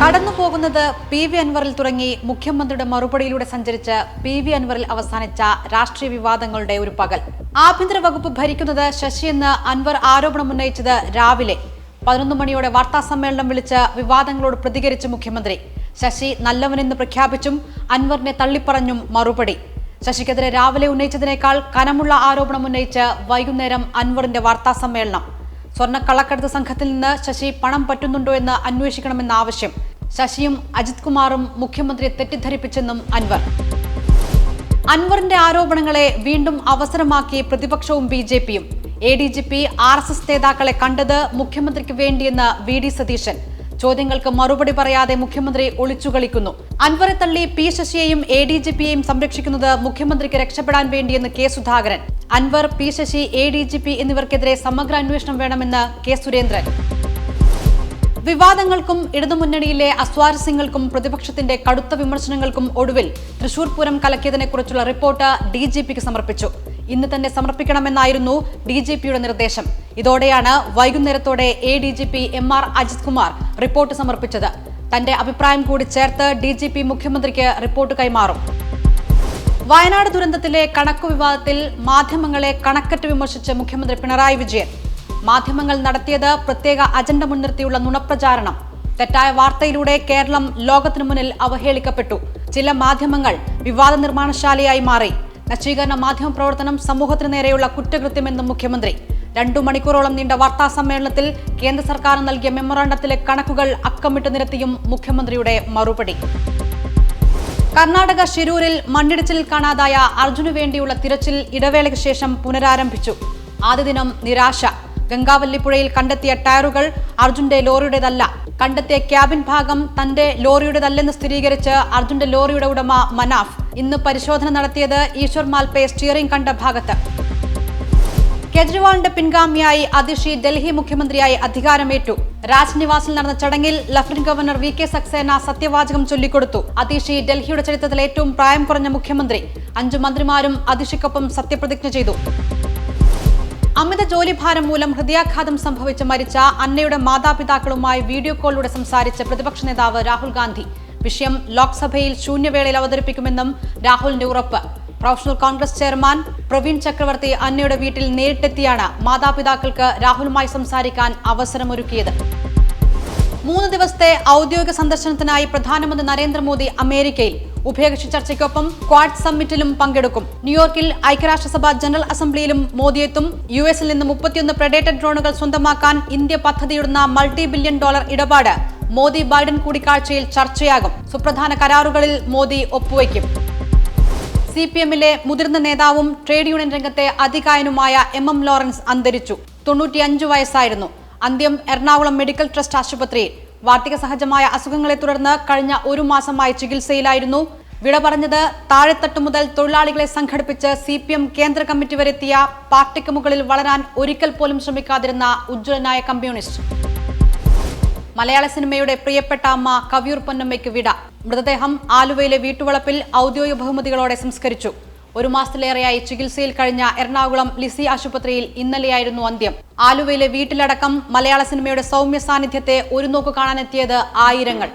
കടന്നു പോകുന്നത് P V അൻവറിൽ തുടങ്ങി മുഖ്യമന്ത്രിയുടെ മറുപടിയിലൂടെ സഞ്ചരിച്ച് പി വി അൻവറിൽ അവസാനിച്ച രാഷ്ട്രീയ വിവാദങ്ങളുടെ ഒരു പകൽ. ആഭ്യന്തര വകുപ്പ് ഭരിക്കുന്നത് ശശിയെന്ന് അൻവർ ആരോപണം ഉന്നയിച്ചത് രാവിലെ. പതിനൊന്ന് മണിയോടെ വാർത്താ സമ്മേളനം വിളിച്ച് വിവാദങ്ങളോട് പ്രതികരിച്ച് മുഖ്യമന്ത്രി. ശശി നല്ലവനെന്ന് പ്രഖ്യാപിച്ചും അൻവറിനെ തള്ളിപ്പറഞ്ഞും മറുപടി. ശശിക്കെതിരെ രാവിലെ ഉന്നയിച്ചതിനേക്കാൾ കനമുള്ള ആരോപണം ഉന്നയിച്ച് വൈകുന്നേരം അൻവറിന്റെ വാർത്താ സമ്മേളനം. സ്വർണക്കള്ളക്കടത്ത് സംഘത്തിൽ നിന്ന് ശശി പണം പറ്റുന്നുണ്ടോ എന്ന് അന്വേഷിക്കണമെന്ന ആവശ്യം. ശശിയും അജിത് കുമാറും മുഖ്യമന്ത്രിയെ തെറ്റിദ്ധരിപ്പിച്ചെന്നും അൻവർ. അൻവറിന്റെ ആരോപണങ്ങളെ വീണ്ടും അവസരമാക്കി പ്രതിപക്ഷവും ബി ജെ പിയും. A D G P R S S നേതാക്കളെ കണ്ടത് മുഖ്യമന്ത്രിക്ക് വേണ്ടിയെന്ന് വി ഡി സതീശൻ. ചോദ്യങ്ങൾക്ക് മറുപടി പറയാതെ മുഖ്യമന്ത്രി ഒളിച്ചുകളിക്കുന്നു. അൻവറെ തള്ളി പി ശശിയെയും എ ഡി ജി പിയെയും സംരക്ഷിക്കുന്നത് മുഖ്യമന്ത്രിക്ക് രക്ഷപ്പെടാൻ വേണ്ടിയെന്ന് K Sudhakaran. Anwar P Sasi A D G P എന്നിവർക്കെതിരെ സമഗ്ര അന്വേഷണം വേണമെന്ന് കെ സുരേന്ദ്രൻ. വിവാദങ്ങൾക്കും ഇടതുമുന്നണിയിലെ അസ്വാരസ്യങ്ങൾക്കും പ്രതിപക്ഷത്തിന്റെ കടുത്ത വിമർശനങ്ങൾക്കും ഒടുവിൽ തൃശൂർ പൂരം കലക്കിയതിനെക്കുറിച്ചുള്ള റിപ്പോർട്ട് ഡി ജി പിക്ക് സമർപ്പിച്ചു. ഇന്ന് തന്നെ സമർപ്പിക്കണമെന്നായിരുന്നു ഡി ജി പിയുടെ നിർദ്ദേശം. ഇതോടെയാണ് വൈകുന്നേരത്തോടെ A D G P M R Ajith Kumar report സമർപ്പിച്ചത്. തന്റെ അഭിപ്രായം കൂടി ചേർത്ത് ഡി ജി പി മുഖ്യമന്ത്രിക്ക് റിപ്പോർട്ട് കൈമാറും. വയനാട് ദുരന്തത്തിലെ കണക്കു വിവാദത്തിൽ മാധ്യമങ്ങളെ കണക്കറ്റ് വിമർശിച്ച് മുഖ്യമന്ത്രി പിണറായി വിജയൻ. മാധ്യമങ്ങൾ നടത്തിയത് പ്രത്യേക അജണ്ട മുൻനിർത്തിയുള്ള നുണപ്രചാരണം. തെറ്റായ വാർത്തയിലൂടെ കേരളം ലോകത്തിനു മുന്നിൽ അവഹേളിക്കപ്പെട്ടു. ചില മാധ്യമങ്ങൾ വിവാദ നിർമ്മാണശാലയായി മാറി. നശീകരണ മാധ്യമ പ്രവർത്തനം സമൂഹത്തിനു നേരെയുള്ള കുറ്റകൃത്യമെന്നും മുഖ്യമന്ത്രി. രണ്ടു മണിക്കൂറോളം നീണ്ട വാർത്താ സമ്മേളനത്തിൽ കേന്ദ്ര സർക്കാർ നൽകിയ മെമ്മറാണ്ടത്തിലെ കണക്കുകൾ അക്കമിട്ട് നിരത്തിയും മുഖ്യമന്ത്രിയുടെ മറുപടി. കർണാടക ഷിരൂരിൽ മണ്ണിടിച്ചിൽ കാണാതായ അർജുനു വേണ്ടിയുള്ള തിരച്ചിൽ ഇടവേളയ്ക്ക് ശേഷം പുനരാരംഭിച്ചു. ആദ്യ ദിനം നിരാശ. ഗംഗാവല്ലിപ്പുഴയിൽ കണ്ടെത്തിയ ടയറുകൾ അർജുന്റെ ലോറിയുടേതല്ല. കണ്ടെത്തിയ ക്യാബിൻ ഭാഗം തന്റെ ലോറിയുടേതല്ലെന്ന് സ്ഥിരീകരിച്ച് അർജുന്റെ ലോറിയുടെ ഉടമ മനാഫ്. ഇന്ന് പരിശോധന നടത്തിയത് ഈശ്വർ മാൽപേ സ്റ്റിയറിംഗ് കണ്ട ഭാഗത്ത്. കെജ്രിവാളിന്റെ പിൻഗാമിയായി അതിഷി ഡൽഹി മുഖ്യമന്ത്രിയായി അധികാരമേറ്റു. രാജ്നിവാസിൽ നടന്ന ചടങ്ങിൽ lieutenant governor V K Saxena സത്യവാചകം ചൊല്ലിക്കൊടുത്തു. അതിഷി ഡൽഹിയുടെ ചരിത്രത്തിൽ ഏറ്റവും പ്രായം കുറഞ്ഞ മുഖ്യമന്ത്രി. അഞ്ചു മന്ത്രിമാരും അതിഷിക്കൊപ്പം സത്യപ്രതിജ്ഞ ചെയ്തു. അമിത ജോലിഭാരം മൂലം ഹൃദയാഘാതം സംഭവിച്ച് മരിച്ച അന്നയുടെ മാതാപിതാക്കളുമായി വീഡിയോ കോളിലൂടെ സംസാരിച്ച പ്രതിപക്ഷ നേതാവ് രാഹുൽ ഗാന്ധി. വിഷയം ലോക്സഭയിൽ ശൂന്യവേളയിൽ അവതരിപ്പിക്കുമെന്നും രാഹുലിന്റെ ഉറപ്പ്. പ്രൊഫഷണൽ കോൺഗ്രസ് ചെയർമാൻ പ്രവീൺ ചക്രവർത്തി അന്നയുടെ വീട്ടിൽ നേരിട്ടെത്തിയാണ് മാതാപിതാക്കൾക്ക് രാഹുലുമായി സംസാരിക്കാൻ അവസരമൊരുക്കിയത്. മൂന്ന് ദിവസത്തെ ഔദ്യോഗിക സന്ദർശനത്തിനായി പ്രധാനമന്ത്രി നരേന്ദ്രമോദി അമേരിക്കയിൽ. ഉഭയകക്ഷി ചർച്ചയ്ക്കൊപ്പം ക്വാഡ് സമ്മിറ്റിലും പങ്കെടുക്കും. ന്യൂയോർക്കിൽ ഐക്യരാഷ്ട്രസഭ ജനറൽ അസംബ്ലിയിലും മോദിയെത്തും. യു എസിൽ നിന്ന് മുപ്പത്തിയൊന്ന് പ്രഡേറ്റഡ് ഡ്രോണുകൾ സ്വന്തമാക്കാൻ ഇന്ത്യ പദ്ധതിയിടുന്ന മൾട്ടി ബില്യൺ ഡോളർ ഇടപാട് മോദി ബൈഡൻ കൂടിക്കാഴ്ചയിൽ ചർച്ചയാകും. സുപ്രധാന കരാറുകളിൽ മോദി ഒപ്പുവയ്ക്കും. സി പി എമ്മിലെ മുതിർന്ന നേതാവും ട്രേഡ് യൂണിയൻ രംഗത്തെ അതികായനുമായ എം എം ലോറൻസ് അന്തരിച്ചു. തൊണ്ണൂറ്റിയഞ്ചു വയസ്സായിരുന്നു. അന്ത്യം എറണാകുളം മെഡിക്കൽ ട്രസ്റ്റ് ആശുപത്രിയിൽ. വാർത്തിക സഹജമായ അസുഖങ്ങളെ തുടർന്ന് കഴിഞ്ഞ ഒരു മാസമായി ചികിത്സയിലായിരുന്നു. വിട പറഞ്ഞത് താഴെത്തട്ട് മുതൽ തൊഴിലാളികളെ സംഘടിപ്പിച്ച് സി പി എം കേന്ദ്ര കമ്മിറ്റി വരെത്തിയ പാർട്ടിക്ക് മുകളിൽ വളരാൻ ഒരിക്കൽ പോലും ശ്രമിക്കാതിരുന്ന ഉജ്ജ്വലനായ കമ്മ്യൂണിസ്റ്റ്. മലയാള സിനിമയുടെ പ്രിയപ്പെട്ട അമ്മ കവിയൂർ പൊന്നമ്മയ്ക്ക് വിട. മൃതദേഹം ആലുവയിലെ വീട്ടുവളപ്പിൽ ഔദ്യോഗിക ബഹുമതികളോടെ സംസ്കരിച്ചു. ഒരു മാസത്തിലേറെയായി ചികിത്സയിൽ കഴിഞ്ഞ എറണാകുളം ലിസി ആശുപത്രിയിൽ ഇന്നലെയായിരുന്നു അന്ത്യം. ആലുവയിലെ വീട്ടിലടക്കം മലയാള സിനിമയുടെ സൗമ്യ സാന്നിധ്യത്തെ ഒരു നോക്ക് കാണാനെത്തിയത് ആയിരങ്ങൾ.